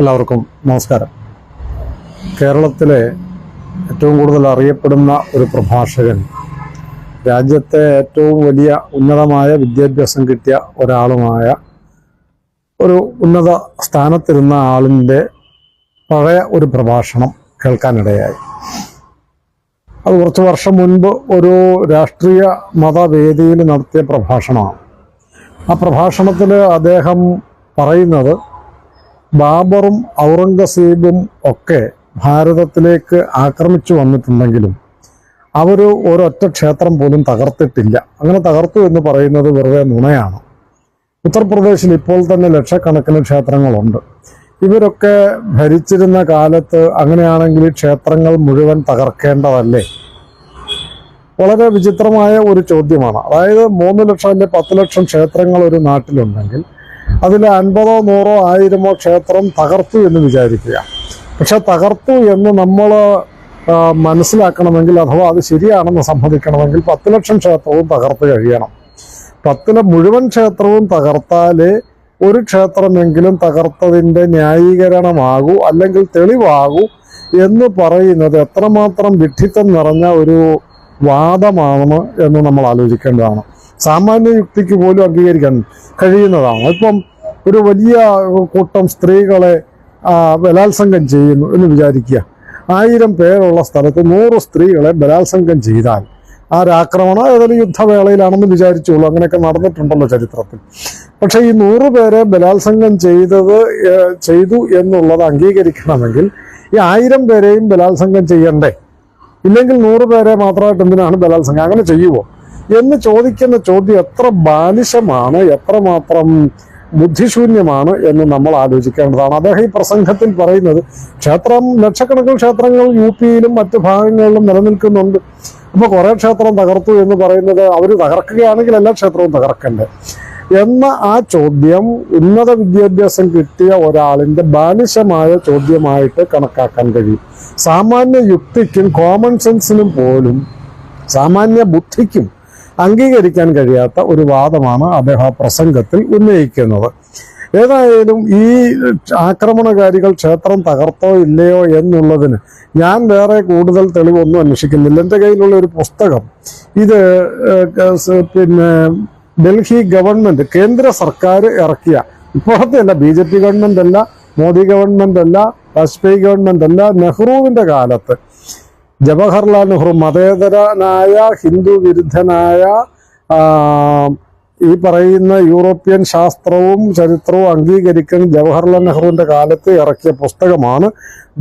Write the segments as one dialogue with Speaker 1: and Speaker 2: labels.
Speaker 1: എല്ലാവർക്കും നമസ്കാരം. കേരളത്തിലെ ഏറ്റവും കൂടുതൽ അറിയപ്പെടുന്ന ഒരു പ്രഭാഷകൻ രാജ്യത്തെ ഏറ്റവും വലിയ ഉന്നതമായ വിദ്യാഭ്യാസം കിട്ടിയ ഒരാളുമായ ഒരു ഉന്നത സ്ഥാനത്തിരുന്ന ആളിന്റെ പഴയ ഒരു പ്രഭാഷണം കേൾക്കാനിടയായി. അത് കുറച്ച് വർഷം മുൻപ് ഒരു രാഷ്ട്രീയ മതവേദിയിൽ നടത്തിയ പ്രഭാഷണമാണ്. ആ പ്രഭാഷണത്തിൽ അദ്ദേഹം പറയുന്നത് ബാബറും ഔറംഗസീബും ഒക്കെ ഭാരതത്തിലേക്ക് ആക്രമിച്ചു വന്നിട്ടുണ്ടെങ്കിലും അവർ ഒരൊറ്റ ക്ഷേത്രം പോലും തകർത്തിട്ടില്ല. അങ്ങനെ തകർത്തു എന്ന് പറയുന്നത് വെറുതെ നുണയാണ്. ഉത്തർപ്രദേശിൽ ഇപ്പോൾ തന്നെ ലക്ഷക്കണക്കിന് ക്ഷേത്രങ്ങളുണ്ട്. ഇവരൊക്കെ ഭരിച്ചിരുന്ന കാലത്ത് അങ്ങനെയാണെങ്കിൽ ക്ഷേത്രങ്ങൾ മുഴുവൻ തകർക്കേണ്ടതല്ലേ? വളരെ വിചിത്രമായ ഒരു ചോദ്യമാണ്. അതായത് മൂന്ന് ലക്ഷം അല്ലെ പത്ത് ലക്ഷം ക്ഷേത്രങ്ങൾ ഒരു നാട്ടിലുണ്ടെങ്കിൽ അതിൽ അൻപതോ നൂറോ ആയിരമോ ക്ഷേത്രം തകർത്തു എന്ന് വിചാരിക്കുക. പക്ഷെ തകർത്തു എന്ന് നമ്മൾ മനസ്സിലാക്കണമെങ്കിൽ അഥവാ അത് ശരിയാണെന്ന് സമ്മതിക്കണമെങ്കിൽ പത്ത് ലക്ഷം ക്ഷേത്രവും തകർത്ത് കഴിയണം. പത്തിലെ മുഴുവൻ ക്ഷേത്രവും തകർത്താലേ ഒരു ക്ഷേത്രമെങ്കിലും തകർത്തതിന്റെ ന്യായീകരണമാകൂ അല്ലെങ്കിൽ തെളിവാകൂ എന്ന് പറയുന്നത് എത്രമാത്രം വിഡ്ഢിത്തം നിറഞ്ഞ ഒരു വാദമാണ് എന്ന് നമ്മൾ ആലോചിക്കേണ്ടതാണ്. സാമാന്യ യുക്തിക്ക് പോലും അംഗീകരിക്കാൻ കഴിയുന്നതാണ്. ഇപ്പം ഒരു വലിയ കൂട്ടം സ്ത്രീകളെ ബലാത്സംഗം ചെയ്യുന്നു എന്ന് വിചാരിക്കുക. ആയിരം പേരുള്ള സ്ഥലത്ത് നൂറ് സ്ത്രീകളെ ബലാത്സംഗം ചെയ്താൽ ആ ഒരു ആക്രമണം? ഏതായാലും യുദ്ധവേളയിലാണെന്ന് വിചാരിച്ചോളൂ അങ്ങനെയൊക്കെ നടന്നിട്ടുണ്ടല്ലോ ചരിത്രത്തിൽ. പക്ഷേ ഈ നൂറ് പേരെ ബലാത്സംഗം ചെയ്തത് ചെയ്തു എന്നുള്ളത് അംഗീകരിക്കണമെങ്കിൽ ഈ ആയിരം പേരെയും ബലാത്സംഗം ചെയ്യണ്ടേ? ഇല്ലെങ്കിൽ നൂറ് പേരെ മാത്രമായിട്ട് എന്തിനാണ് ബലാത്സംഗം? അങ്ങനെ ചെയ്യുമോ എന്ന് ചോദിക്കുന്ന ചോദ്യം എത്ര ബാലിശമാണ് എത്രമാത്രം ബുദ്ധിശൂന്യമാണ് എന്ന് നമ്മൾ ആലോചിക്കേണ്ടതാണ്. അദ്ദേഹം ഈ പ്രസംഗത്തിൽ പറയുന്നത് ക്ഷേത്രം ലക്ഷക്കണക്കിന് ക്ഷേത്രങ്ങൾ യു പിയിലും മറ്റു ഭാഗങ്ങളിലും നിലനിൽക്കുന്നുണ്ട്. അപ്പോൾ കുറേ ക്ഷേത്രം തകർത്തു എന്ന് പറയുന്നത് അവർ തകർക്കുകയാണെങ്കിൽ എല്ലാ ക്ഷേത്രവും തകർക്കണ്ടേ? എന്ന ആ ചോദ്യം ഉന്നത വിദ്യാഭ്യാസം കിട്ടിയ ഒരാളിന്റെ ബാലിശമായ ചോദ്യമായിട്ട് കണക്കാക്കാൻ കഴിയും. സാമാന്യ യുക്തിക്കും കോമൺ സെൻസിനും പോലും സാമാന്യ ബുദ്ധിക്കും അംഗീകരിക്കാൻ കഴിയാത്ത ഒരു വാദമാണ് അദ്ദേഹം ആ പ്രസംഗത്തിൽ ഉന്നയിക്കുന്നത്. ഏതായാലും ഈ ആക്രമണകാരികൾ ക്ഷേത്രം തകർത്തോ ഇല്ലയോ എന്നുള്ളതിന് ഞാൻ വേറെ കൂടുതൽ തെളിവൊന്നും അന്വേഷിക്കുന്നില്ല. എന്റെ കയ്യിലുള്ള ഒരു പുസ്തകം ഇത് പിന്നെ ഡൽഹി ഗവൺമെന്റ് കേന്ദ്ര സർക്കാർ ഇറക്കിയ ഇപ്പോഴത്തെ അല്ല ബി ജെ പി ഗവൺമെന്റ് അല്ല മോദി ഗവൺമെന്റ് അല്ല വാജ്പേയി ഗവൺമെന്റ് അല്ല നെഹ്റുവിന്റെ കാലത്ത് ജവഹർലാൽ നെഹ്റു മതേതരനായ ഹിന്ദു വിരുദ്ധനായ ഈ പറയുന്ന യൂറോപ്യൻ ശാസ്ത്രവും ചരിത്രവും അംഗീകരിക്കുന്ന ജവഹർലാൽ നെഹ്റുവിന്റെ കാലത്ത് ഇറക്കിയ പുസ്തകമാണ്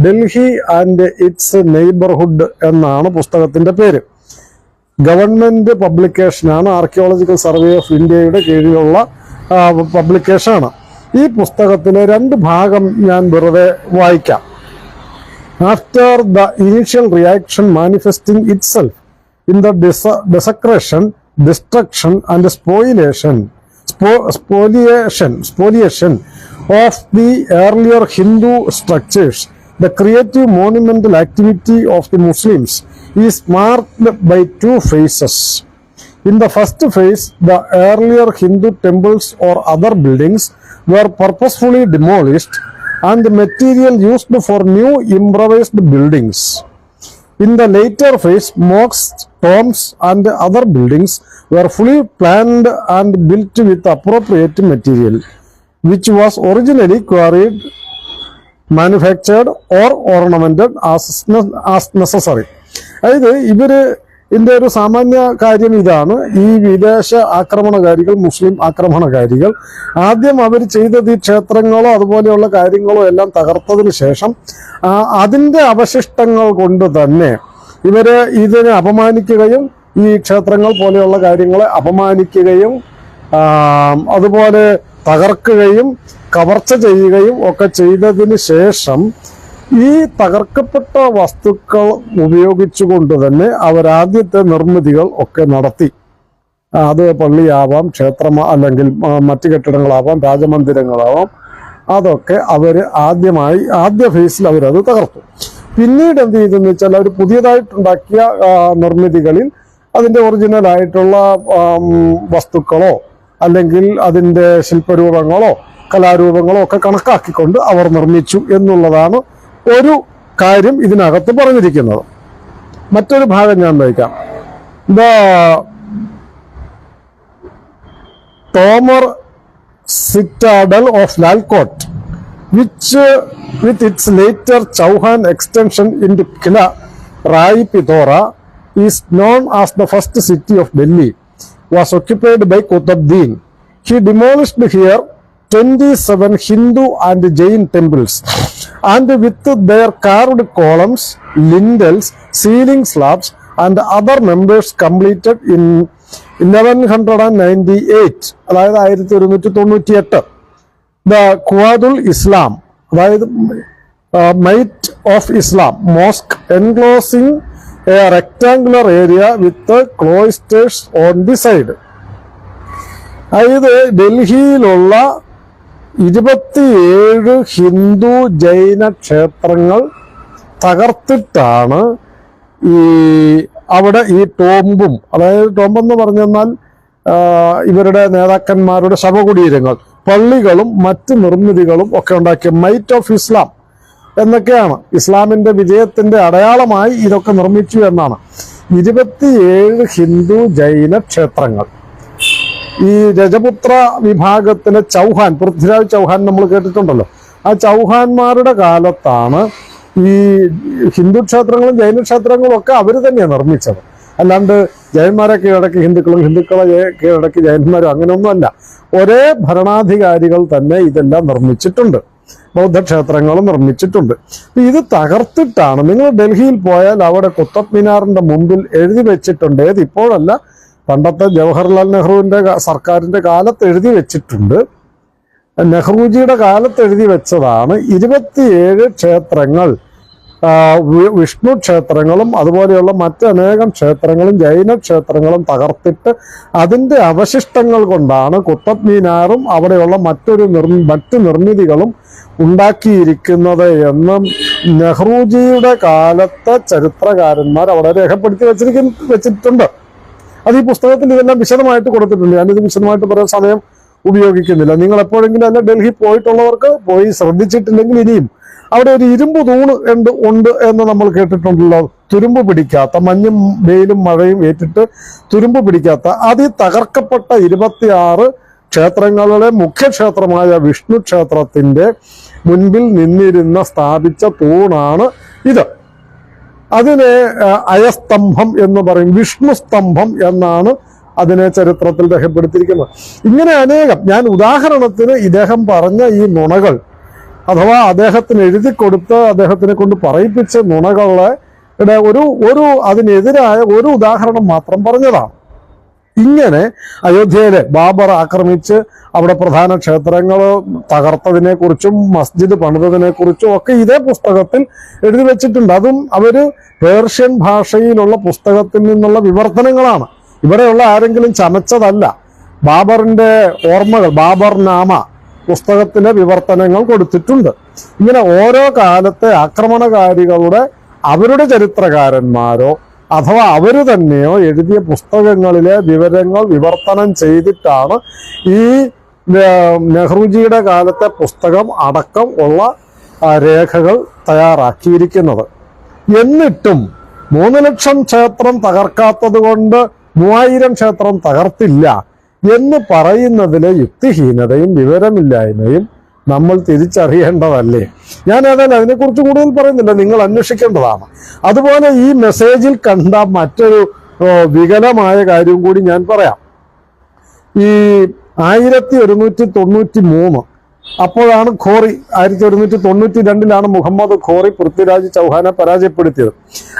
Speaker 1: ഡൽഹി ആൻഡ് ഇറ്റ്സ് നെയ്ബർഹുഡ് എന്നാണ് പുസ്തകത്തിന്റെ പേര്. ഗവൺമെന്റ് പബ്ലിക്കേഷനാണ് ആർക്കിയോളജിക്കൽ സർവേ ഓഫ് ഇന്ത്യയുടെ കീഴിലുള്ള പബ്ലിക്കേഷനാണ്. ഈ പുസ്തകത്തിലെ രണ്ട് ഭാഗം ഞാൻ വെറുതെ വായിക്കാം. After the initial reaction manifesting itself in the des- desecration, destruction, and spoliation, spo- spoliation, spoliation of the earlier Hindu structures, the creative monumental activity of the Muslims is marked by two phases. In the first phase, the earlier Hindu temples or other buildings were purposefully demolished and the material used for new improvised buildings. In the later phase, mosques, tombs, and other buildings were fully planned and built with appropriate material, which was originally quarried, manufactured, or ornamented as, as necessary. അതായത് ഇവർ ഇതിന്റെ ഒരു സാമാന്യ കാര്യം ഇതാണ്. ഈ വിദേശ ആക്രമണകാരികൾ മുസ്ലിം ആക്രമണകാരികൾ ആദ്യം അവർ ചെയ്തത് ഈ ക്ഷേത്രങ്ങളോ അതുപോലെയുള്ള കാര്യങ്ങളോ എല്ലാം തകർത്തതിന് ശേഷം അതിന്റെ അവശിഷ്ടങ്ങൾ കൊണ്ട് തന്നെ ഇവർ ഇതിനെ അപമാനിക്കുകയും ഈ ക്ഷേത്രങ്ങൾ പോലെയുള്ള കാര്യങ്ങളെ അപമാനിക്കുകയും അതുപോലെ തകർക്കുകയും കവർച്ച ചെയ്യുകയും ഒക്കെ ചെയ്തതിന് ശേഷം ഈ തകർക്കപ്പെട്ട വസ്തുക്കൾ ഉപയോഗിച്ചുകൊണ്ട് തന്നെ അവരാദ്യത്തെ നിർമ്മിതികൾ ഒക്കെ നടത്തി. അത് പള്ളിയാവാം ക്ഷേത്രം അല്ലെങ്കിൽ മറ്റു കെട്ടിടങ്ങളാവാം രാജമന്ദിരങ്ങളാവാം. അതൊക്കെ അവർ ആദ്യമായി ആദ്യ ഫേസിൽ അവരത് തകർത്തു. പിന്നീട് എന്ത് ചെയ്തെന്ന് വെച്ചാൽ അവർ പുതിയതായിട്ടുണ്ടാക്കിയ നിർമ്മിതികളിൽ അതിന്റെ ഒറിജിനൽ ആയിട്ടുള്ള വസ്തുക്കളോ അല്ലെങ്കിൽ അതിന്റെ ശില്പരൂപങ്ങളോ കലാരൂപങ്ങളോ ഒക്കെ കണക്കാക്കിക്കൊണ്ട് അവർ നിർമ്മിച്ചു എന്നുള്ളതാണ് ഒരു കാര്യം ഇതിനകത്ത് പറഞ്ഞിരിക്കുന്നത് മറ്റൊരു ഭാഗം ഞാൻ വായിക്കാം the Tomar citadel of Lalkot, which uh, with its later Chauhan extension into Kila Rai Pithora is known as the first city of Delhi, was occupied by Qutbuddin. He demolished here 27 Hindu and Jain temples. And with their carved columns, lintels, ceiling slabs and other members completed in 1198 അതായത് ആയിരത്തി ഒരുന്നൂറ്റി തൊണ്ണൂറ്റി എട്ട് the Quwwatul ഇസ്ലാം അതായത് might of Islam mosque enclosing a rectangular area with cloisters on the side അതായത് ഡൽഹിയിലുള്ള ഇരുപത്തിയേഴ് ഹിന്ദു ജൈന ക്ഷേത്രങ്ങൾ തകർത്തിട്ടാണ് ഈ അവിടെ ഈ ടോംബും അതായത് ടോംബെന്ന് പറഞ്ഞെന്നാൽ ഇവരുടെ നേതാക്കന്മാരുടെ ശവകുടീരങ്ങൾ പള്ളികളും മറ്റ് നിർമ്മിതികളും ഒക്കെ ഉണ്ടാക്കിയ മൈറ്റ് ഓഫ് ഇസ്ലാം എന്നൊക്കെയാണ്. ഇസ്ലാമിന്റെ വിജയത്തിന്റെ അടയാളമായി ഇതൊക്കെ നിർമ്മിച്ചു എന്നാണ്. ഇരുപത്തിയേഴ് ഹിന്ദു ജൈന ക്ഷേത്രങ്ങൾ. ഈ രജപുത്ര വിഭാഗത്തിലെ ചൗഹാൻ പൃഥ്വിരാജ് ചൗഹാൻ നമ്മൾ കേട്ടിട്ടുണ്ടല്ലോ. ആ ചൗഹാന്മാരുടെ കാലത്താണ് ഈ ഹിന്ദു ക്ഷേത്രങ്ങളും ജൈന ക്ഷേത്രങ്ങളും ഒക്കെ അവർ തന്നെയാണ് നിർമ്മിച്ചത്. അല്ലാണ്ട് ജൈന്മാരെ കീഴടക്കി ഹിന്ദുക്കളും ഹിന്ദുക്കളെ കീഴടക്കി ജയന്മാരും അങ്ങനെയൊന്നുമല്ല. ഒരേ ഭരണാധികാരികൾ തന്നെ ഇതെല്ലാം നിർമ്മിച്ചിട്ടുണ്ട്. ബൗദ്ധക്ഷേത്രങ്ങളും നിർമ്മിച്ചിട്ടുണ്ട്. ഇത് തകർത്തിട്ടാണ്. നിങ്ങൾ ഡൽഹിയിൽ പോയാൽ അവിടെ കുത്തബ് മിനാറിന്റെ മുമ്പിൽ എഴുതി വെച്ചിട്ടുണ്ട് ഏത് ഇപ്പോഴല്ല. പണ്ടത്തെ ജവഹർലാൽ നെഹ്റുവിന്റെ സർക്കാരിന്റെ കാലത്ത് എഴുതി വെച്ചിട്ടുണ്ട്. നെഹ്റുജിയുടെ കാലത്ത് എഴുതി വെച്ചതാണ് ഇരുപത്തിയേഴ് ക്ഷേത്രങ്ങൾ വിഷ്ണു ക്ഷേത്രങ്ങളും അതുപോലെയുള്ള മറ്റനേകം ക്ഷേത്രങ്ങളും ജൈന ക്ഷേത്രങ്ങളും തകർത്തിട്ട് അതിന്റെ അവശിഷ്ടങ്ങൾ കൊണ്ടാണ് കുത്തബ് മീനാറും അവിടെയുള്ള മറ്റൊരു നിർ മറ്റു നിർമ്മിതികളും ഉണ്ടാക്കിയിരിക്കുന്നത് എന്നും നെഹ്റുജിയുടെ കാലത്തെ ചരിത്രകാരന്മാർ അവിടെ രേഖപ്പെടുത്തി വെച്ചിരിക്കുന്ന വെച്ചിട്ടുണ്ട്. അത് ഈ പുസ്തകത്തിൽ ഇതെല്ലാം വിശദമായിട്ട് കൊടുത്തിട്ടുണ്ട്. ഞാനിത് വിശദമായിട്ട് പറയാൻ സമയം ഉപയോഗിക്കുന്നില്ല. നിങ്ങൾ എപ്പോഴെങ്കിലും അല്ല ഡൽഹി പോയിട്ടുള്ളവർക്ക് പോയി ശ്രദ്ധിച്ചിട്ടില്ലെങ്കിൽ ഇനിയും അവിടെ ഒരു ഇരുമ്പ് തൂണ് ഉണ്ട് ഉണ്ട് എന്ന് നമ്മൾ കേട്ടിട്ടുണ്ടല്ലോ. തുരുമ്പ് പിടിക്കാത്ത മഞ്ഞും വെയിലും മഴയും ഏറ്റിട്ട് തുരുമ്പ് പിടിക്കാത്ത അതി തകർക്കപ്പെട്ട ഇരുപത്തിയാറ് ക്ഷേത്രങ്ങളുടെ മുഖ്യക്ഷേത്രമായ വിഷ്ണു ക്ഷേത്രത്തിന്റെ മുൻപിൽ നിന്നിരുന്ന സ്ഥാപിച്ച തൂണാണ് ഇത്. അതിനെ അയസ്തംഭം എന്ന് പറയും. വിഷ്ണു സ്തംഭം എന്നാണ് അതിനെ ചരിത്രത്തിൽ രേഖപ്പെടുത്തിയിരിക്കുന്നത്. ഇങ്ങനെ അനേകം ഞാൻ ഉദാഹരണത്തിന് ഇദ്ദേഹം പറഞ്ഞ ഈ നുണകൾ അഥവാ അദ്ദേഹത്തിന് എഴുതി കൊടുത്ത് അദ്ദേഹത്തിനെ കൊണ്ട് പറയിപ്പിച്ച നുണകളെ ഒരു ഒരു അതിനെതിരായ ഒരു ഉദാഹരണം മാത്രം പറഞ്ഞതാണ്. ഇങ്ങനെ അയോധ്യയിലെ ബാബർ ആക്രമിച്ച് അവിടെ പ്രധാന ക്ഷേത്രങ്ങൾ തകർത്തതിനെ കുറിച്ചും മസ്ജിദ് പണിതതിനെ കുറിച്ചും ഒക്കെ ഇതേ പുസ്തകത്തിൽ എഴുതി വെച്ചിട്ടുണ്ട്. അതും അവർ പേർഷ്യൻ ഭാഷയിലുള്ള പുസ്തകത്തിൽ നിന്നുള്ള വിവർത്തനങ്ങളാണ്. ഇവിടെയുള്ള ആരെങ്കിലും ചമച്ചതല്ല. ബാബറിന്റെ ഓർമ്മകൾ ബാബർ നാമ പുസ്തകത്തിലെ വിവർത്തനങ്ങൾ കൊടുത്തിട്ടുണ്ട്. ഇങ്ങനെ ഓരോ കാലത്തെ ആക്രമണകാരികളുടെ അവരുടെ ചരിത്രകാരന്മാരോ അഥവാ അവർ തന്നെയോ എഴുതിയ പുസ്തകങ്ങളിലെ വിവരങ്ങൾ വിവർത്തനം ചെയ്തിട്ടാണ് ഈ നെഹ്റുജിയുടെ കാലത്തെ പുസ്തകം അടക്കം ഉള്ള രേഖകൾ തയ്യാറാക്കിയിരിക്കുന്നത്. എന്നിട്ടും മൂന്ന് ലക്ഷം ക്ഷേത്രം തകർക്കാത്തത് കൊണ്ട് മൂവായിരം ക്ഷേത്രം തകർത്തില്ല എന്ന് പറയുന്നതിലെ യുക്തിഹീനതയും വിവരമില്ലായ്മയും നമ്മൾ തിരിച്ചറിയേണ്ടതല്ലേ? ഞാൻ ഏതായാലും അതിനെക്കുറിച്ച് കൂടുതൽ പറയുന്നില്ല. നിങ്ങൾ അന്വേഷിക്കേണ്ടതാണ്. അതുപോലെ ഈ മെസ്സേജിൽ കണ്ട മറ്റൊരു വികലമായ കാര്യം കൂടി ഞാൻ പറയാം. ഈ ആയിരത്തി ഒരുന്നൂറ്റി തൊണ്ണൂറ്റി മൂന്ന് അപ്പോഴാണ് ഖോറി ആയിരത്തി ഒരുന്നൂറ്റി തൊണ്ണൂറ്റി രണ്ടിലാണ് മുഹമ്മദ് ഖോറി പൃഥ്വിരാജ് ചൗഹാനെ പരാജയപ്പെടുത്തിയത്.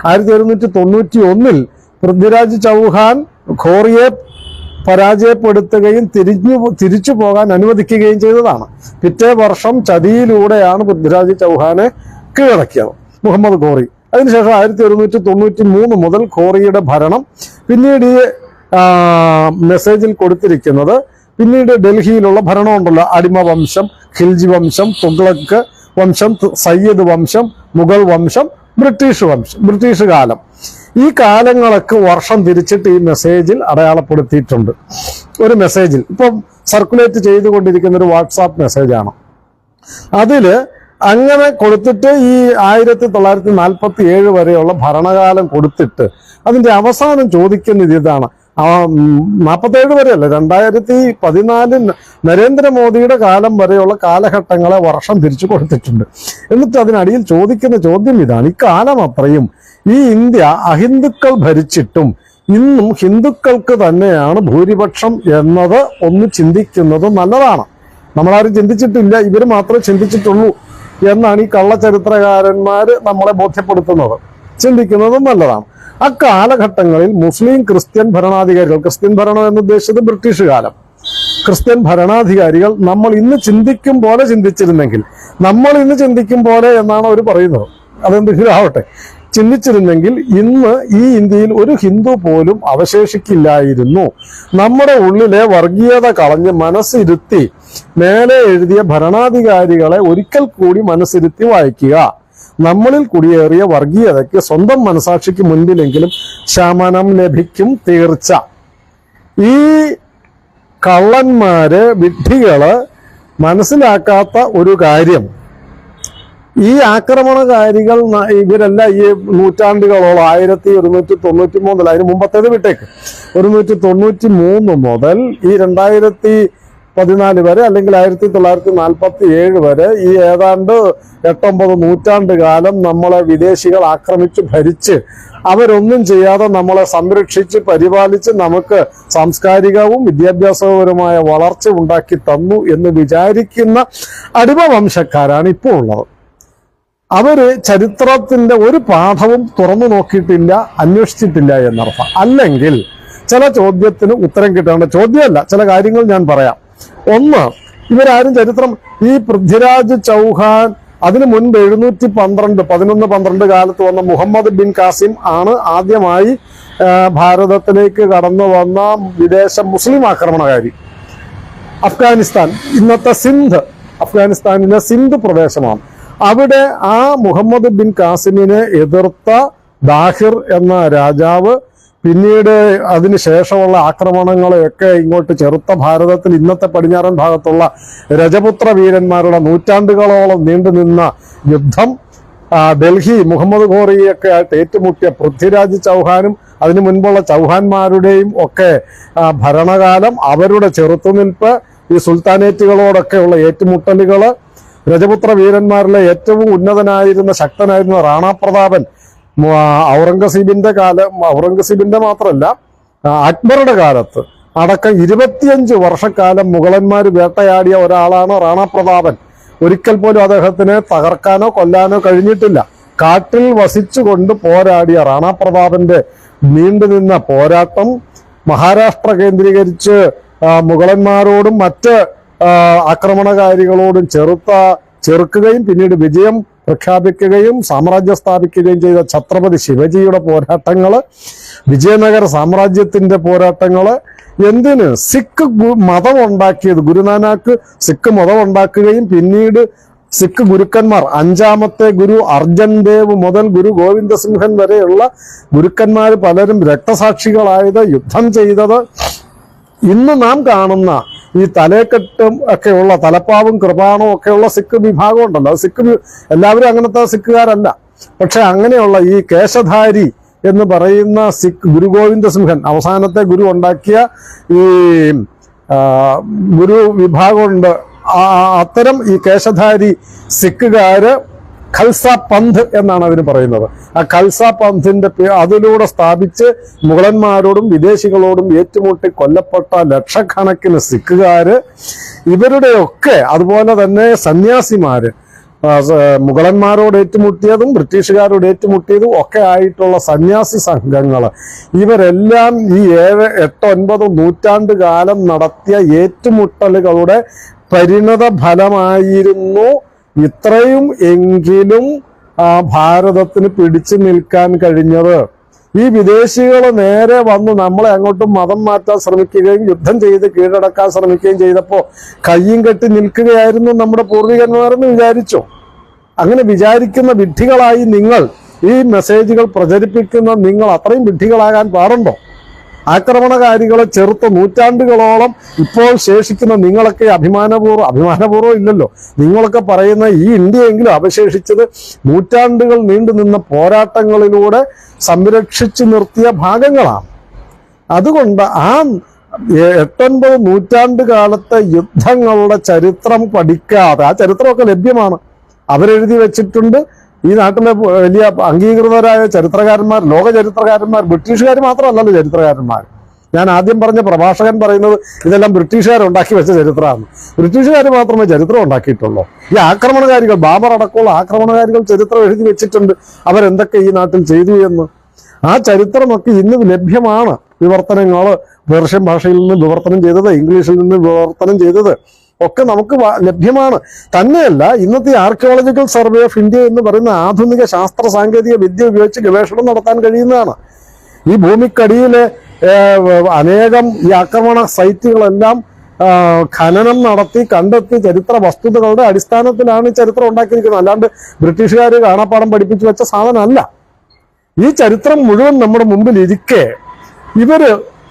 Speaker 1: ആയിരത്തി ഒരുന്നൂറ്റി തൊണ്ണൂറ്റി ഒന്നിൽ പൃഥ്വിരാജ് ചൗഹാൻ ഖോറിയെ പരാജയപ്പെടുത്തുകയും തിരിഞ്ഞു തിരിച്ചു പോകാൻ അനുവദിക്കുകയും ചെയ്തതാണ്. പിറ്റേ വർഷം ചതിയിലൂടെയാണ് പൃഥ്വിരാജ് ചൗഹാനെ കീഴടക്കിയത്. മുഹമ്മദ് ഖോറി. അതിനുശേഷം ആയിരത്തി ഒരുന്നൂറ്റി തൊണ്ണൂറ്റി മൂന്ന് മുതൽ ഖോറിയുടെ ഭരണം പിന്നീട് ഈ മെസ്സേജിൽ കൊടുത്തിരിക്കുന്നത് പിന്നീട് ഡൽഹിയിലുള്ള ഭരണം ഉണ്ടല്ലോ അടിമ വംശം ഖിൽജി വംശം തുഗ്ലക്ക് വംശം സയ്യദ് വംശം മുഗൾ വംശം ബ്രിട്ടീഷ് വംശം ബ്രിട്ടീഷ് കാലം. ഈ കാലങ്ങളൊക്കെ വർഷം തിരിച്ചിട്ട് ഈ മെസ്സേജിൽ അടയാളപ്പെടുത്തിയിട്ടുണ്ട്. ഒരു മെസ്സേജിൽ ഇപ്പം സർക്കുലേറ്റ് ചെയ്തുകൊണ്ടിരിക്കുന്ന ഒരു വാട്സാപ്പ് മെസ്സേജാണ് അതിൽ അങ്ങനെ കൊടുത്തിട്ട് ഈ ആയിരത്തി തൊള്ളായിരത്തി നാൽപ്പത്തി ഏഴ് വരെയുള്ള ഭരണകാലം കൊടുത്തിട്ട് അതിന്റെ അവസാനം ചോദിക്കുന്നത് ഇതാണ്. നാൽപ്പത്തേഴ് വരെയല്ല രണ്ടായിരത്തി പതിനാല് നരേന്ദ്രമോദിയുടെ കാലം വരെയുള്ള കാലഘട്ടങ്ങളെ വർഷം തിരിച്ചു കൊടുത്തിട്ടുണ്ട്. എന്നിട്ട് അതിനടിയിൽ ചോദിക്കുന്ന ചോദ്യം ഇതാണ്. ഇക്കാലം അത്രയും ഈ ഇന്ത്യ അഹിന്ദുക്കൾ ഭരിച്ചിട്ടും ഇന്നും ഹിന്ദുക്കൾക്ക് തന്നെയാണ് ഭൂരിപക്ഷം എന്നത് ഒന്ന് ചിന്തിക്കുന്നത് നല്ലതാണ്. നമ്മളാരും ചിന്തിച്ചിട്ടില്ല ഇവർ മാത്രമേ ചിന്തിച്ചിട്ടുള്ളൂ എന്നാണ് ഈ കള്ളചരിത്രകാരന്മാർ നമ്മളെ ബോധ്യപ്പെടുത്തുന്നത്. ചിന്തിക്കുന്നതും നല്ലതാണ്. അക്കാലഘട്ടങ്ങളിൽ മുസ്ലിം ക്രിസ്ത്യൻ ഭരണാധികാരികൾ ക്രിസ്ത്യൻ ഭരണം എന്ന് ഉദ്ദേശിച്ചത് ബ്രിട്ടീഷ് കാലം. ക്രിസ്ത്യൻ ഭരണാധികാരികൾ നമ്മൾ ഇന്ന് ചിന്തിക്കും പോലെ ചിന്തിച്ചിരുന്നെങ്കിൽ നമ്മൾ ഇന്ന് ചിന്തിക്കും പോലെ എന്നാണ് അവർ പറയുന്നത്. അതെന്തെങ്കിലും ആവട്ടെ ചിന്തിച്ചിരുന്നെങ്കിൽ ഇന്ന് ഈ ഇന്ത്യയിൽ ഒരു ഹിന്ദു പോലും അവശേഷിക്കില്ലായിരുന്നു. നമ്മുടെ ഉള്ളിലെ വർഗീയത കളഞ്ഞ് മനസ്സിരുത്തി മേലെ എഴുതിയ ഭരണാധികാരികളെ ഒരിക്കൽ കൂടി മനസ്സിരുത്തി വായിക്കുക. നമ്മളിൽ കുടിയേറിയ വർഗീയതയ്ക്ക് സ്വന്തം മനസാക്ഷിക്ക് മുൻപിലെങ്കിലും ശമനം ലഭിക്കും തീർച്ച. ഈ കള്ളന്മാര് വിഡ്ഢികൾ മനസ്സിലാക്കാത്ത ഒരു കാര്യം ഈ ആക്രമണകാരികൾ ഇവരല്ല ഈ നൂറ്റാണ്ടുകളോളം ആയിരത്തി ഒരുന്നൂറ്റി തൊണ്ണൂറ്റി മൂന്നിൽ അതിന് മുമ്പത്തേത് വിട്ടേക്ക്. ഒരുന്നൂറ്റി തൊണ്ണൂറ്റി മൂന്ന് മുതൽ ഈ രണ്ടായിരത്തി പതിനാല് വരെ അല്ലെങ്കിൽ ആയിരത്തി തൊള്ളായിരത്തി നാൽപ്പത്തി ഏഴ് വരെ ഈ ഏതാണ്ട് എട്ടൊമ്പത് നൂറ്റാണ്ട് കാലം നമ്മളെ വിദേശികൾ ആക്രമിച്ച് ഭരിച്ച് അവരൊന്നും ചെയ്യാതെ നമ്മളെ സംരക്ഷിച്ച് പരിപാലിച്ച് നമുക്ക് സാംസ്കാരികവും വിദ്യാഭ്യാസപരവുമായ വളർച്ച ഉണ്ടാക്കി തന്നു എന്ന് വിചാരിക്കുന്ന അടിമ വംശക്കാരാണ് ഇപ്പോൾ ഉള്ളത് അവർ ചരിത്രത്തിന്റെ ഒരു പാഠവും തുറന്നു നോക്കിയിട്ടില്ല അന്വേഷിച്ചിട്ടില്ല എന്നർത്ഥം. അല്ലെങ്കിൽ ചില ചോദ്യത്തിന് ഉത്തരം കിട്ടേണ്ട ചോദ്യമല്ല ചില കാര്യങ്ങൾ ഞാൻ പറയാം. ഒന്ന് ഇവരാരും ചരിത്രം ഈ പൃഥ്വിരാജ് ചൗഹാൻ അതിനു മുൻപ് എഴുന്നൂറ്റി പന്ത്രണ്ട് പതിനൊന്ന് പന്ത്രണ്ട് കാലത്ത് വന്ന മുഹമ്മദ് ബിൻ കാസിം ആണ് ആദ്യമായി ഭാരതത്തിലേക്ക് കടന്നു വന്ന വിദേശ മുസ്ലിം ആക്രമണകാരി. അഫ്ഗാനിസ്ഥാൻ ഇന്നത്തെ സിന്ധ് അഫ്ഗാനിസ്ഥാനിലെ സിന്ധ് പ്രദേശമാണ്. അവിടെ ആ മുഹമ്മദ് ബിൻ കാസിമിനെ എതിർത്ത ദാഹിർ എന്ന രാജാവ് പിന്നീട് അതിനുശേഷമുള്ള ആക്രമണങ്ങളെയൊക്കെ ഇങ്ങോട്ട് ചെറുത്ത ഭാരതത്തിൽ ഇന്നത്തെ പടിഞ്ഞാറൻ ഭാഗത്തുള്ള രജപുത്ര വീരന്മാരുടെ നൂറ്റാണ്ടുകളോളം നീണ്ടുനിന്ന യുദ്ധം ഡൽഹി മുഹമ്മദ് ഘോറിയൊക്കെ ആയിട്ട് ഏറ്റുമുട്ടിയ പൃഥ്വിരാജ് ചൗഹാനും അതിനു മുൻപുള്ള ചൗഹാന്മാരുടെയും ഒക്കെ ഭരണകാലം അവരുടെ ചെറുത്തുനിൽപ്പ് ഈ സുൽത്താനേറ്റുകളോടൊക്കെയുള്ള ഏറ്റുമുട്ടലുകൾ രജപുത്ര വീരന്മാരിലെ ഏറ്റവും ഉന്നതനായിരുന്ന ശക്തനായിരുന്ന റാണാ പ്രതാപൻ ഔറംഗസീബിന്റെ കാലം ഔറംഗസീബിന്റെ മാത്രമല്ല അക്ബറുടെ കാലത്ത് അടക്കം ഇരുപത്തിയഞ്ച് വർഷക്കാലം മുഗളന്മാർ വേട്ടയാടിയ ഒരാളാണ് റാണാ പ്രതാപൻ ഒരിക്കൽ പോലും അദ്ദേഹത്തിനെ തകർക്കാനോ കൊല്ലാനോ കഴിഞ്ഞിട്ടില്ല. കാട്ടിൽ വസിച്ചുകൊണ്ട് പോരാടിയ റാണാ പ്രതാപന്റെ നീണ്ടുനിന്ന പോരാട്ടം മഹാരാഷ്ട്ര കേന്ദ്രീകരിച്ച് മുഗളന്മാരോടും മറ്റ് ആക്രമണകാരികളോടും ചെറുത്ത ചെറുക്കുകയും പിന്നീട് വിജയം പ്രഖ്യാപിക്കുകയും സാമ്രാജ്യം സ്ഥാപിക്കുകയും ചെയ്ത ഛത്രപതി ശിവജിയുടെ പോരാട്ടങ്ങൾ വിജയനഗര സാമ്രാജ്യത്തിന്റെ പോരാട്ടങ്ങൾ എന്തിന് സിഖ് മതം ഉണ്ടാക്കിയത് ഗുരുനാനാക്ക് സിഖ് മതം ഉണ്ടാക്കുകയും പിന്നീട് സിഖ് ഗുരുക്കന്മാർ അഞ്ചാമത്തെ ഗുരു അർജൻ ദേവ് മുതൽ ഗുരു ഗോവിന്ദ സിംഹൻ വരെയുള്ള ഗുരുക്കന്മാർ പലരും രക്തസാക്ഷികളായത് യുദ്ധം ചെയ്തത്. ഇന്ന് നാം കാണുന്ന ഈ തലേക്കെട്ടും ഒക്കെയുള്ള തലപ്പാവും കൃപാണവും ഒക്കെയുള്ള സിഖ് വിഭാഗം ഉണ്ടല്ലോ. സിഖ് എല്ലാവരും അങ്ങനത്തെ സിഖുകാരല്ല. പക്ഷെ അങ്ങനെയുള്ള ഈ കേശധാരി എന്ന് പറയുന്ന സിഖ് ഗുരു ഗോവിന്ദ സിംഹൻ അവസാനത്തെ ഗുരു ഉണ്ടാക്കിയ ഈ ഗുരു വിഭാഗമുണ്ട് അത്തരം ഈ കേശധാരി സിഖുകാര് ഖൽസ പന്ത് എന്നാണ് അതിന് പറയുന്നത്. ആ ഖൽസ പന്തിന്റെ അതിലൂടെ സ്ഥാപിച്ച് മുഗളന്മാരോടും വിദേശികളോടും ഏറ്റുമുട്ടി കൊല്ലപ്പെട്ട ലക്ഷക്കണക്കിന് സിഖുകാര് ഇവരുടെയൊക്കെ അതുപോലെ തന്നെ സന്യാസിമാര് മുഗളന്മാരോട് ഏറ്റുമുട്ടിയതും ബ്രിട്ടീഷുകാരോട് ഏറ്റുമുട്ടിയതും ഒക്കെ ആയിട്ടുള്ള സന്യാസി സംഘങ്ങൾ ഇവരെല്ലാം ഈ ഏഴ് എട്ട് ഒൻപത് നൂറ്റാണ്ട് കാലം നടത്തിയ ഏറ്റുമുട്ടലുകളുടെ പരിണത ഫലമായിരുന്നു ഇത്രയും എങ്കിലും ഭാരതത്തിന് പിടിച്ചു നിൽക്കാൻ കഴിഞ്ഞത്. ഈ വിദേശികൾ നേരെ വന്ന് നമ്മളെ അങ്ങോട്ടും മതം മാറ്റാൻ ശ്രമിക്കുകയും യുദ്ധം ചെയ്ത് കീഴടക്കാൻ ശ്രമിക്കുകയും ചെയ്തപ്പോൾ കയ്യും കെട്ടി നിൽക്കുകയായിരുന്നു നമ്മുടെ പൂർവികന്മാരെന്ന് വിചാരിച്ചോ. അങ്ങനെ വിചാരിക്കുന്ന വിഡ്ഢികളായി നിങ്ങൾ ഈ മെസ്സേജുകൾ പ്രചരിപ്പിക്കുന്ന നിങ്ങൾ അത്രയും വിഡ്ഢികളാകാൻ പാടുണ്ടോ? ആക്രമണകാരികളെ ചെറുത്ത നൂറ്റാണ്ടുകളോളം ഇപ്പോൾ ശേഷിക്കുന്ന നിങ്ങളൊക്കെ അഭിമാനപൂർവം അഭിമാനപൂർവം ഇല്ലല്ലോ. നിങ്ങളൊക്കെ പറയുന്ന ഈ ഇന്ത്യയെങ്കിലും അവശേഷിച്ചത് നൂറ്റാണ്ടുകൾ നീണ്ടു നിന്ന പോരാട്ടങ്ങളിലൂടെ സംരക്ഷിച്ചു നിർത്തിയ ഭാഗങ്ങളാണ്. അതുകൊണ്ട് ആ എട്ടൊൻപത് നൂറ്റാണ്ട് കാലത്തെ യുദ്ധങ്ങളുടെ ചരിത്രം പഠിക്കാതെ ആ ചരിത്രമൊക്കെ ലഭ്യമാണ്. അവരെഴുതി വെച്ചിട്ടുണ്ട്. ഈ നാട്ടിലെ വലിയ അംഗീകൃതരായ ചരിത്രകാരന്മാർ ലോക ചരിത്രകാരന്മാർ ബ്രിട്ടീഷുകാർ മാത്രമല്ലല്ലോ ചരിത്രകാരന്മാർ. ഞാൻ ആദ്യം പറഞ്ഞ പ്രഭാഷകൻ പറയുന്നത് ഇതെല്ലാം ബ്രിട്ടീഷുകാർ ഉണ്ടാക്കി വെച്ച ചരിത്രമാണ്. ബ്രിട്ടീഷുകാർ മാത്രമേ ചരിത്രം ഉണ്ടാക്കിയിട്ടുള്ളൂ. ഈ ആക്രമണകാരികൾ ബാബർ അടക്കമുള്ള ആക്രമണകാരികൾ ചരിത്രം എഴുതി വെച്ചിട്ടുണ്ട്. അവരെന്തൊക്കെ ഈ നാട്ടിൽ ചെയ്തു എന്ന്. ആ ചരിത്രമൊക്കെ ഇന്ന് ലഭ്യമാണ്. വിവർത്തനങ്ങൾ പേർഷ്യൻ ഭാഷയിൽ നിന്ന് വിവർത്തനം ചെയ്തത് ഇംഗ്ലീഷിൽ നിന്ന് വിവർത്തനം ചെയ്തത്. ഒക്കെ നമുക്ക് ലഭ്യമാണ്. തന്നെയല്ല ഇന്നത്തെ ആർക്കിയോളജിക്കൽ സർവേ ഓഫ് ഇന്ത്യ എന്ന് പറയുന്ന ആധുനിക ശാസ്ത്ര സാങ്കേതിക വിദ്യ ഉപയോഗിച്ച് ഗവേഷണം നടത്താൻ കഴിയുന്നതാണ്. ഈ ഭൂമിക്കടിയിലെ അനേകം ഈ ആക്രമണ സൈറ്റുകളെല്ലാം ഖനനം നടത്തി കണ്ടെത്തി ചരിത്ര വസ്തുതകളുടെ അടിസ്ഥാനത്തിലാണ് ഈ ചരിത്രം ഉണ്ടാക്കിയിരിക്കുന്നത്. അല്ലാണ്ട് ബ്രിട്ടീഷുകാർ കാണാപ്പാടം പഠിപ്പിച്ചു വെച്ച സാധനമല്ല. ഈ ചരിത്രം മുഴുവൻ നമ്മുടെ മുമ്പിൽ ഇരിക്കെ ഇവർ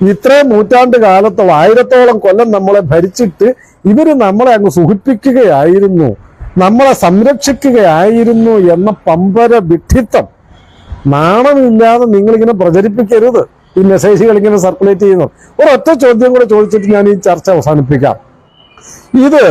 Speaker 1: ഇത്രയും നൂറ്റാണ്ട് കാലത്തോളം ആയിരത്തോളം കൊല്ലം നമ്മളെ ഭരിച്ചിട്ട് ഇവർ നമ്മളെ അങ്ങ് സുഖിപ്പിക്കുകയായിരുന്നു നമ്മളെ സംരക്ഷിക്കുകയായിരുന്നു എന്ന പമ്പര വിഡ്ഢിത്തം. നാണമില്ലാതെ നിങ്ങളിങ്ങനെ പ്രചരിപ്പിക്കരുത്. ഈ മെസ്സേജുകൾ ഇങ്ങനെ സർക്കുലേറ്റ് ചെയ്യുന്നു. ഒരൊറ്റ ചോദ്യം കൂടെ ചോദിച്ചിട്ട് ഞാൻ ഈ ചർച്ച അവസാനിപ്പിക്കാം. ഇത്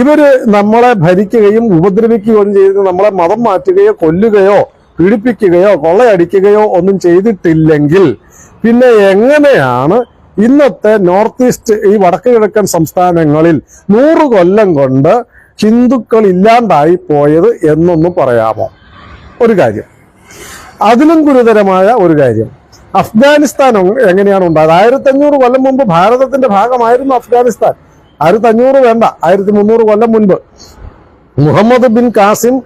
Speaker 1: ഇവർ നമ്മളെ ഭരിക്കുകയും ഉപദ്രവിക്കുകയും ചെയ്ത് നമ്മളെ മതം മാറ്റുകയോ കൊല്ലുകയോ പീഡിപ്പിക്കുകയോ കൊള്ളയടിക്കുകയോ ഒന്നും ചെയ്തിട്ടില്ലെങ്കിൽ പിന്നെ എങ്ങനെയാണ് ഇന്നത്തെ നോർത്ത് ഈസ്റ്റ് ഈ വടക്ക് കിഴക്കൻ സംസ്ഥാനങ്ങളിൽ നൂറ് കൊല്ലം കൊണ്ട് ഹിന്ദുക്കൾ ഇല്ലാണ്ടായി പോയത് എന്നൊന്നും പറയാമോ? ഒരു കാര്യം. അതിലും ഗുരുതരമായ ഒരു കാര്യം. അഫ്ഗാനിസ്ഥാൻ എങ്ങനെയാണ് ഉണ്ടായത്? ആയിരത്തി അഞ്ഞൂറ് കൊല്ലം മുമ്പ് ഭാരതത്തിന്റെ ഭാഗമായിരുന്നു അഫ്ഗാനിസ്ഥാൻ. ആയിരത്തി അഞ്ഞൂറ് വേണ്ട. ആയിരത്തി മുന്നൂറ് കൊല്ലം മുൻപ്. മുഹമ്മദ് ബിൻ കാസിം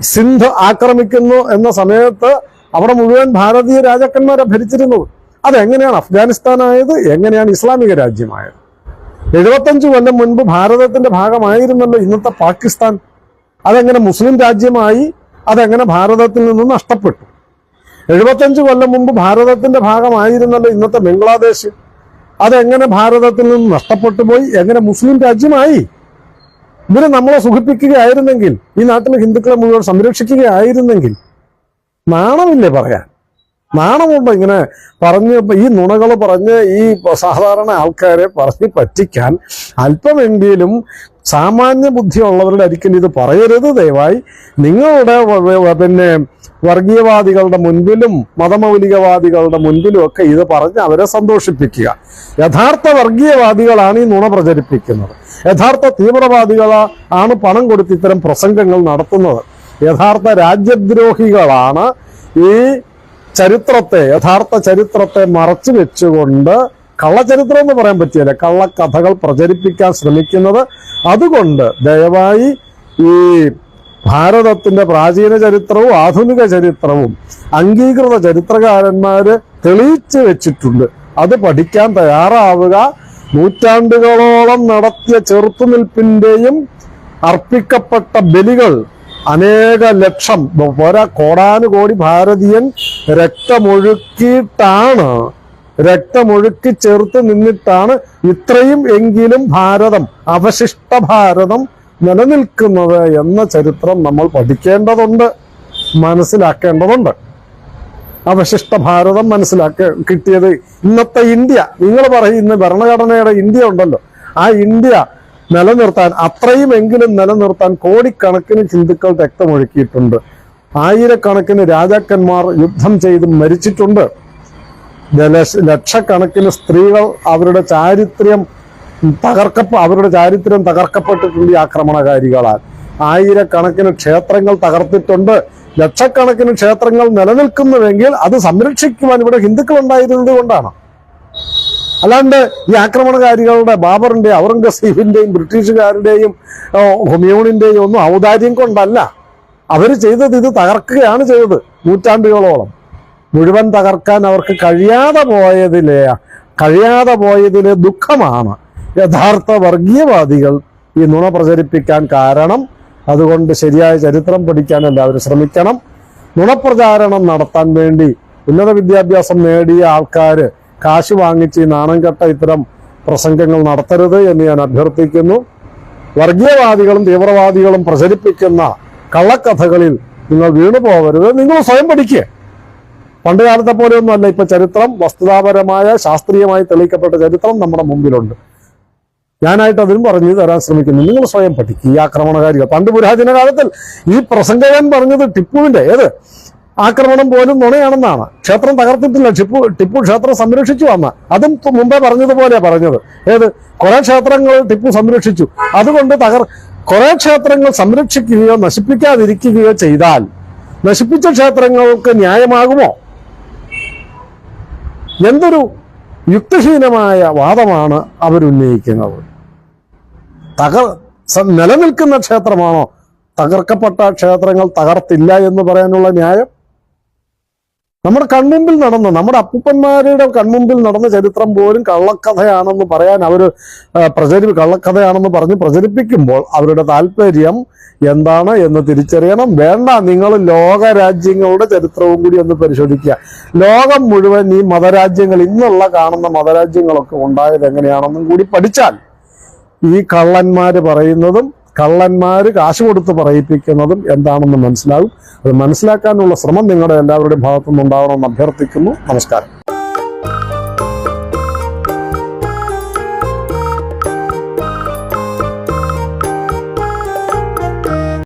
Speaker 1: സിന്ധ് ആക്രമിക്കുന്നു എന്ന സമയത്ത് അവിടെ മുഴുവൻ ഭാരതീയ രാജാക്കന്മാരെ ഭരിച്ചിരുന്നത്. അതെങ്ങനെയാണ് അഫ്ഗാനിസ്ഥാനായത്? എങ്ങനെയാണ് ഇസ്ലാമിക രാജ്യമായത്? എഴുപത്തഞ്ച് കൊല്ലം മുൻപ് ഭാരതത്തിന്റെ ഭാഗമായിരുന്നല്ലോ ഇന്നത്തെ പാകിസ്ഥാൻ. അതെങ്ങനെ മുസ്ലിം രാജ്യമായി അതെങ്ങനെ ഭാരതത്തിൽ നിന്ന് നഷ്ടപ്പെട്ടു? എഴുപത്തഞ്ച് കൊല്ലം മുമ്പ് ഭാരതത്തിന്റെ ഭാഗമായിരുന്നല്ലോ ഇന്നത്തെ ബംഗ്ലാദേശ്. അതെങ്ങനെ ഭാരതത്തിൽ നിന്ന് നഷ്ടപ്പെട്ടു പോയി എങ്ങനെ മുസ്ലിം രാജ്യമായി? ഇവർ നമ്മളെ സുഖിപ്പിക്കുകയായിരുന്നെങ്കിൽ ഈ നാട്ടിലെ ഹിന്ദുക്കളെ മുഴുവൻ സംരക്ഷിക്കുകയായിരുന്നെങ്കിൽ നാണമില്ലേ പറയാൻ? നാണമുണ്ടോ ഇങ്ങനെ പറഞ്ഞ് ഈ നുണകൾ പറഞ്ഞ് ഈ സാധാരണ ആൾക്കാരെ പറഞ്ഞ് പറ്റിക്കാൻ അല്പമെങ്കിലും സാമാന്യ ബുദ്ധിയുള്ളവരുടെ അരിക്കും ഇത് പറയരുത് ദയവായി. നിങ്ങളുടെ പിന്നെ വർഗീയവാദികളുടെ മുൻപിലും മതമൗലികവാദികളുടെ മുൻപിലും ഒക്കെ ഇത് പറഞ്ഞ് അവരെ സന്തോഷിപ്പിക്കുക. യഥാർത്ഥ വർഗീയവാദികളാണ് ഈ നുണ പ്രചരിപ്പിക്കുന്നത്. യഥാർത്ഥ തീവ്രവാദികൾ ആണ് പണം കൊടുത്ത് ഇത്തരം പ്രസംഗങ്ങൾ നടത്തുന്നത്. യഥാർത്ഥ രാജ്യദ്രോഹികളാണ് ഈ ചരിത്രത്തെ യഥാർത്ഥ ചരിത്രത്തെ മറച്ചു വെച്ചുകൊണ്ട് കള്ളചരിത്രം എന്ന് പറയാൻ പറ്റിയല്ല കള്ളക്കഥകൾ പ്രചരിപ്പിക്കാൻ ശ്രമിക്കുന്നത്. അതുകൊണ്ട് ദയവായി ഈ ഭാരതത്തിന്റെ പ്രാചീന ചരിത്രവും ആധുനിക ചരിത്രവും അംഗീകൃത ചരിത്രകാരന്മാര് തെളിയിച്ചു വെച്ചിട്ടുണ്ട്. അത് പഠിക്കാൻ തയ്യാറാവുക. നൂറ്റാണ്ടുകളോളം നടത്തിയ ചെറുത്തുനിൽപ്പിന്റെയും അർപ്പിക്കപ്പെട്ട ബലികൾ അനേക ലക്ഷം പോരാ കോടാനുകോടി ഭാരതീയൻ രക്തമൊഴുക്കിയിട്ടാണ് രക്തമൊഴുക്കി ചേർത്ത് നിന്നിട്ടാണ് ഇത്രയും എങ്കിലും ഭാരതം അവശിഷ്ട ഭാരതം നിലനിൽക്കുന്നത് എന്ന ചരിത്രം നമ്മൾ പഠിക്കേണ്ടതുണ്ട് മനസ്സിലാക്കേണ്ടതുണ്ട്. അവശിഷ്ട ഭാരതം മനസ്സിലാക്ക കിട്ടിയത് ഇന്നത്തെ ഇന്ത്യ. നിങ്ങൾ പറയുന്ന ഭരണഘടനയുടെ ഇന്ത്യ ഉണ്ടല്ലോ. ആ ഇന്ത്യ നിലനിർത്താൻ അത്രയും എങ്കിലും നിലനിർത്താൻ കോടിക്കണക്കിന് ഹിന്ദുക്കൾ രക്തമൊഴുക്കിയിട്ടുണ്ട്. ആയിരക്കണക്കിന് രാജാക്കന്മാർ യുദ്ധം ചെയ്ത് മരിച്ചിട്ടുണ്ട്. ലക്ഷ- ലക്ഷക്കണക്കിന് സ്ത്രീകൾ അവരുടെ ചാരിത്രം തകർക്ക അവരുടെ ചാരിത്രം തകർക്കപ്പെട്ടിട്ടുണ്ട് ഈ ആക്രമണകാരികളാൽ. ആയിരക്കണക്കിന് ക്ഷേത്രങ്ങൾ തകർത്തിട്ടുണ്ട്. ലക്ഷക്കണക്കിന് ക്ഷേത്രങ്ങൾ നിലനിൽക്കുന്നുവെങ്കിൽ അത് സംരക്ഷിക്കുവാൻ ഇവിടെ ഹിന്ദുക്കൾ ഉണ്ടായിരുന്നത് കൊണ്ടാണ്. അല്ലാണ്ട് ഈ ആക്രമണകാരികളുടെ ബാബറിന്റെ ഔറംഗസീബിന്റെയും ബ്രിട്ടീഷുകാരുടെയും ഹൊമിയോണിന്റെയും ഒന്നും ഔദാര്യം കൊണ്ടല്ല. അവർ ചെയ്തത് ഇത് തകർക്കുകയാണ് ചെയ്തത് നൂറ്റാണ്ടുകളോളം. മുഴുവൻ തകർക്കാൻ അവർക്ക് കഴിയാതെ പോയതിലെ കഴിയാതെ പോയതിലെ ദുഃഖമാണ് യഥാർത്ഥ വർഗീയവാദികൾ ഈ നുണ പ്രചരിപ്പിക്കാൻ കാരണം. അതുകൊണ്ട് ശരിയായ ചരിത്രം പഠിക്കാൻ എല്ലാവരും ശ്രമിക്കണം. നുണപ്രചാരണം നടത്താൻ വേണ്ടി ഉന്നത വിദ്യാഭ്യാസം നേടിയ ആൾക്കാർ കാശ് വാങ്ങിച്ച് നാണം കെട്ട ഇത്തരം പ്രസംഗങ്ങൾ നടത്തരുത് എന്ന് ഞാൻ അഭ്യർത്ഥിക്കുന്നു. വർഗീയവാദികളും തീവ്രവാദികളും പ്രചരിപ്പിക്കുന്ന കള്ളക്കഥകളിൽ നിങ്ങൾ വീണു പോകരുത് നിങ്ങൾ സ്വയം പഠിക്കുക. പണ്ട് കാലത്തെ പോലെയൊന്നും അല്ല ഇപ്പൊ ചരിത്രം വസ്തുതാപരമായ ശാസ്ത്രീയമായി തെളിയിക്കപ്പെട്ട ചരിത്രം നമ്മുടെ മുമ്പിലുണ്ട്. ഞാനായിട്ട് അതിനും പറഞ്ഞു തരാൻ ശ്രമിക്കുന്നു നിങ്ങൾ സ്വയം പഠിക്കുക. ഈ ആക്രമണകാരികൾ. പണ്ട് പുരാതന കാലത്തിൽ ഈ പ്രസംഗകൻ പറഞ്ഞത് ടിപ്പുവിന്റെ ഏത്? ആക്രമണം പോലും നുണയാണെന്നാണ്. ക്ഷേത്രം തകർത്തിട്ടില്ല. ടിപ്പു ടിപ്പു ക്ഷേത്രം സംരക്ഷിച്ചു വന്ന. അതും മുമ്പേ പറഞ്ഞതുപോലെ പറഞ്ഞത്. ഏത്? കുറെ ക്ഷേത്രങ്ങൾ ടിപ്പു സംരക്ഷിച്ചു. അതുകൊണ്ട് തകർ കുറെ ക്ഷേത്രങ്ങൾ സംരക്ഷിക്കുകയോ നശിപ്പിക്കാതിരിക്കുകയോ ചെയ്താൽ നശിപ്പിച്ച ക്ഷേത്രങ്ങൾക്ക് ന്യായമാകുമോ? എന്തൊരു യുക്തിഹീനമായ വാദമാണ് അവരുന്നയിക്കുന്നത്. തകർ നിലനിൽക്കുന്ന ക്ഷേത്രമാണോ? തകർക്കപ്പെട്ട ക്ഷേത്രങ്ങൾ തകർത്തില്ല എന്ന് പറയാനുള്ള ന്യായം? നമ്മുടെ കൺമുമ്പിൽ നടന്ന നമ്മുടെ അപ്പൂപ്പന്മാരുടെ കൺമുമ്പിൽ നടന്ന ചരിത്രം പോലും കള്ളക്കഥയാണെന്ന് പറയാൻ അവർ പ്രചരി കള്ളക്കഥയാണെന്ന് പറഞ്ഞ് പ്രചരിപ്പിക്കുമ്പോൾ അവരുടെ താല്പര്യം എന്താണ് എന്ന് തിരിച്ചറിയണം. വേണ്ട നിങ്ങൾ ലോക രാജ്യങ്ങളുടെ ചരിത്രവും കൂടി ഒന്ന് പരിശോധിക്കുക. ലോകം മുഴുവൻ ഈ മതരാജ്യങ്ങൾ ഇന്നുള്ള കാണുന്ന മതരാജ്യങ്ങളൊക്കെ ഉണ്ടായത് എങ്ങനെയാണെന്നും കൂടി പഠിച്ചാൽ ഈ കള്ളന്മാർ പറയുന്നതും കള്ളന്മാര് കാശ് കൊടുത്ത് പറയിപ്പിക്കുന്നതും എന്താണെന്ന് മനസ്സിലാകും. അത് മനസ്സിലാക്കാനുള്ള ശ്രമം നിങ്ങളുടെ എല്ലാവരുടെയും ഭാഗത്തുനിന്നുണ്ടാവണമെന്ന് അഭ്യർത്ഥിക്കുന്നു. നമസ്കാരം.